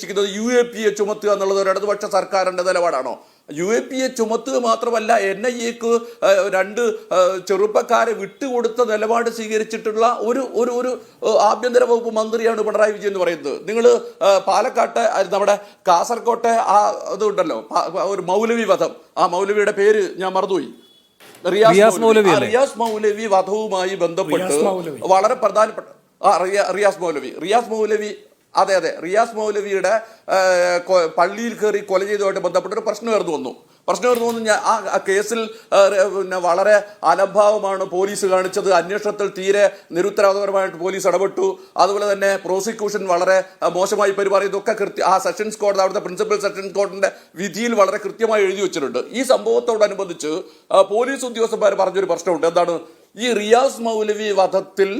ഉദ്ദേശിക്കുന്നത് U A P A ചുമത്തുക എന്നുള്ളത് ഒരു ഇടതുപക്ഷ സർക്കാരിന്റെ നിലപാടാണോ? യു എ പി എ ചുമത്തുക മാത്രമല്ല എൻ ഐ എക്ക് രണ്ട് ചെറുപ്പക്കാരെ വിട്ടുകൊടുത്ത നിലപാട് സ്വീകരിച്ചിട്ടുള്ള ഒരു ഒരു ഒരു ആഭ്യന്തര വകുപ്പ് മന്ത്രിയാണ് പിണറായി വിജയൻ എന്ന് പറയുന്നത്. നിങ്ങൾ പാലക്കാട്ടെ നമ്മുടെ കാസർകോട്ടെ ആ അതുണ്ടല്ലോ ഒരു മൗലവി വധം. ആ മൗലവിയുടെ പേര് ഞാൻ മറന്നുപോയി. റിയാസ് മൗലവി. റിയാസ് മൗലവി വധവുമായി ബന്ധപ്പെട്ട് വളരെ പ്രധാനപ്പെട്ട ആ റിയാസ് മൗലവി. റിയാസ് മൗലവി അതെ അതെ. റിയാസ് മൗലവിയുടെ പള്ളിയിൽ കയറി കൊല ചെയ്തതുമായിട്ട് ബന്ധപ്പെട്ട ഒരു പ്രശ്നം ഉയർന്നു വന്നു. പ്രശ്നം ഉയർന്നു വന്നു ഞാൻ ആ കേസിൽ പിന്നെ വളരെ അലംഭാവമാണ് പോലീസ് കാണിച്ചത്. അന്വേഷണത്തിൽ തീരെ നിരുത്തരവാദപരമായിട്ട് പോലീസ് ഇടപെട്ടു. അതുപോലെ തന്നെ പ്രോസിക്യൂഷൻ വളരെ മോശമായി പെരുമാറി കൃത്യ ആ സെഷൻസ് കോടതി അവിടുത്തെ പ്രിൻസിപ്പൽ സെഷൻസ് കോടതിന്റെ വിധിയിൽ വളരെ കൃത്യമായി എഴുതി വെച്ചിട്ടുണ്ട്. ഈ സംഭവത്തോടനുബന്ധിച്ച് പോലീസ് ഉദ്യോഗസ്ഥന്മാർ പറഞ്ഞൊരു പ്രശ്നമുണ്ട്. എന്താണ്? ഈ റിയാസ് മൗലവി വധത്തിൽ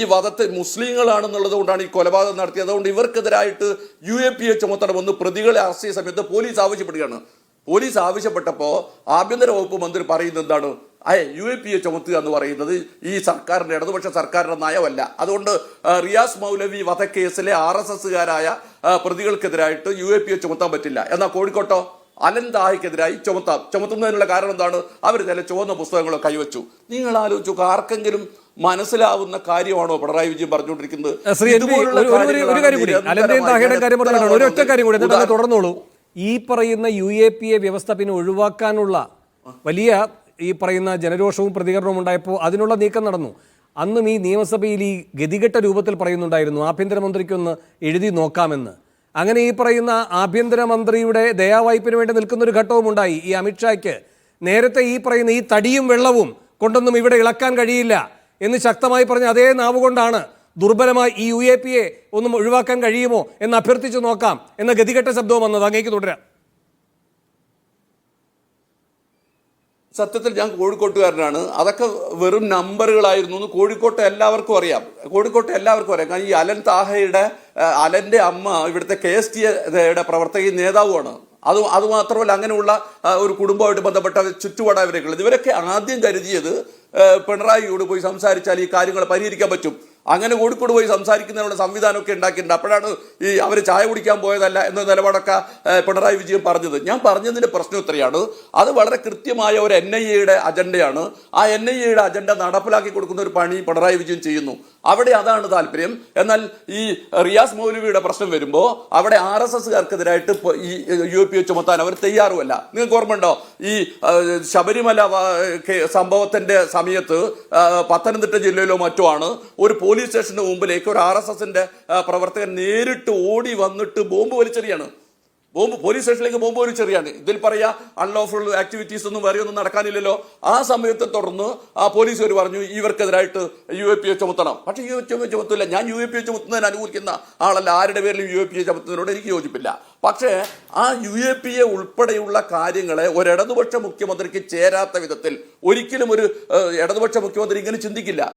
ഈ വധത്തെ മുസ്ലിങ്ങളാണെന്നുള്ളത് കൊണ്ടാണ് ഈ കൊലപാതകം നടത്തിയത്. അതുകൊണ്ട് ഇവർക്കെതിരായിട്ട് യു എ പി എ ചുമത്തണമെന്ന് പ്രതികളെ അറസ്റ്റ് ചെയ്ത സമയത്ത് പോലീസ് ആവശ്യപ്പെടുകയാണ്. പോലീസ് ആവശ്യപ്പെട്ടപ്പോൾ ആഭ്യന്തര വകുപ്പ് മന്ത്രി പറയുന്നത് എന്താണ്? അയ യു എ പി എ ചുമത്തുക എന്ന് പറയുന്നത് ഈ സർക്കാരിന്റെ ഇടതുപക്ഷ സർക്കാരിന്റെ നയമല്ല. അതുകൊണ്ട് റിയാസ് മൗലവി വധക്കേസിലെ ആർ എസ് എസുകാരായ പ്രതികൾക്കെതിരായിട്ട് യു എ പി എ ചുമത്താൻ പറ്റില്ല. എന്നാൽ കോഴിക്കോട്ടോ? അലൻ ചുമത്താം ചുമത്തുന്നതിനുള്ള കാരണം എന്താണ്? അവർ ചില ചുവന്ന പുസ്തകങ്ങൾ കൈവച്ചു. നിങ്ങൾ ആലോചിച്ചു ആർക്കെങ്കിലും മനസ്സിലാവുന്ന കാര്യമാണോ പിണറായി വിജയൻ പറഞ്ഞുകൊണ്ടിരിക്കുന്നത്? തുടർന്നോളൂ. ഈ പറയുന്ന യു എ പി എ വ്യവസ്ഥ പിന്നെ ഒഴിവാക്കാനുള്ള വലിയ ഈ പറയുന്ന ജനരോഷവും പ്രതികരണവും ഉണ്ടായപ്പോൾ അതിനുള്ള നീക്കം നടന്നു. അന്നും ഈ നിയമസഭയിൽ ഈ ഗതികെട്ട രൂപത്തിൽ പറയുന്നുണ്ടായിരുന്നു ആഭ്യന്തരമന്ത്രിക്കൊന്ന് എഴുതി നോക്കാമെന്ന്. അങ്ങനെ ഈ പറയുന്ന ആഭ്യന്തരമന്ത്രിയുടെ ദയാവായ്പിന് വേണ്ടി നിൽക്കുന്ന ഒരു ഘട്ടവും ഉണ്ടായി ഈ അമിത്ഷായ്ക്ക് നേരത്തെ ഈ പറയുന്ന ഈ തടിയും വെള്ളവും കൊണ്ടൊന്നും ഇവിടെ ഇളക്കാൻ കഴിയില്ല എന്ന് ശക്തമായി പറഞ്ഞ അതേ നാവ് കൊണ്ടാണ് ദുർബലമായി ഈ യു എ പി എ ഒന്നും ഒഴിവാക്കാൻ കഴിയുമോ എന്ന് അഭ്യർത്ഥിച്ചു നോക്കാം എന്ന ഗതികെട്ട ശബ്ദവും വന്നത്. അങ്ങേക്ക് തുടരാം. സത്യത്തിൽ ഞാൻ കോഴിക്കോട്ടുകാരനാണ്. അതൊക്കെ വെറും നമ്പറുകളായിരുന്നു എന്ന് കോഴിക്കോട്ടെ എല്ലാവർക്കും അറിയാം. കോഴിക്കോട്ടെ എല്ലാവർക്കും അറിയാം. കാരണം ഈ അലൻ താഹയുടെ അലന്റെ അമ്മ ഇവിടുത്തെ കെ എസ് ടി എയുടെ പ്രവർത്തക നേതാവുമാണ്. അത് അതുമാത്രമല്ല അങ്ങനെയുള്ള ഒരു കുടുംബമായിട്ട് ബന്ധപ്പെട്ട ചുറ്റുപാടവരേക്കുള്ളത് ഇവരൊക്കെ ആദ്യം കരുതിയത് പിണറായിയോട് പോയി സംസാരിച്ചാൽ ഈ കാര്യങ്ങൾ പരിഹരിക്കാൻ പറ്റും. അങ്ങനെ കോഴിക്കോട് പോയി സംസാരിക്കുന്നതിനുള്ള സംവിധാനമൊക്കെ ഉണ്ടാക്കിയിട്ടുണ്ട്. അപ്പോഴാണ് ഈ അവർ ചായ കുടിക്കാൻ പോയതല്ല എന്ന നിലപാടൊക്കെ പിണറായി വിജയൻ പറഞ്ഞത്. ഞാൻ പറഞ്ഞതിന്റെ പ്രശ്നം ഇത്രയാണ്. അത് വളരെ കൃത്യമായ ഒരു എൻ ഐ എയുടെ അജണ്ടയാണ്. ആ എൻ ഐ എയുടെ അജണ്ട നടപ്പിലാക്കി കൊടുക്കുന്ന ഒരു പണി പിണറായി വിജയൻ ചെയ്യുന്നു. അവിടെ അതാണ് താല്പര്യം. എന്നാൽ ഈ റിയാസ് മൗലവിയുടെ പ്രശ്നം വരുമ്പോൾ അവിടെ ആർ എസ് എസ്സുകാർക്കെതിരായിട്ട് ഈ യു പി ചുമത്താൻ അവർ തയ്യാറുമല്ല. നിങ്ങൾക്ക് ഓർമ്മയുണ്ടോ? ഈ ശബരിമല സംഭവത്തിന്റെ സമയത്ത് പത്തനംതിട്ട ജില്ലയിലോ മറ്റോ ആണ് ഒരു സ്റ്റേഷന്റെ മുമ്പിലേക്ക് ഒരു ആർ എസ് എസിന്റെ പ്രവർത്തകൻ നേരിട്ട് ഓടി വന്നിട്ട് ബോംബ് വലിച്ചെറിയാണ്. ബോംബ് പോലീസ് സ്റ്റേഷനിലേക്ക് ബോംബ് വലിച്ചെറിയാണ്. ഇതിൽ പറയാ അൺലോഫുൾ ആക്ടിവിറ്റീസ് ഒന്നും വേറെ ഒന്നും നടക്കാനില്ലല്ലോ. ആ സമയത്തെ തുടർന്ന് ആ പോലീസുകാർ പറഞ്ഞു ഇവർക്കെതിരായിട്ട് യു എ പി എ ചുമത്തണം. പക്ഷേ യു എ പി ചുമത്തില്ല. ഞാൻ യു എ പി എ ചുമത്തുന്നതിന് അനുകൂലിക്കുന്ന ആളല്ല. ആരുടെ പേരിലും യു എ പി എ ചുമത്തുന്നതിനോട് എനിക്ക് യോജിപ്പില്ല. പക്ഷേ ആ യു എ പി എ ഉൾപ്പെടെയുള്ള കാര്യങ്ങളെ ഒരു ഇടതുപക്ഷ മുഖ്യമന്ത്രിക്ക് ചേരാത്ത വിധത്തിൽ ഒരിക്കലും ഒരു ഇടതുപക്ഷ മുഖ്യമന്ത്രി ഇങ്ങനെ ചിന്തിക്കില്ല.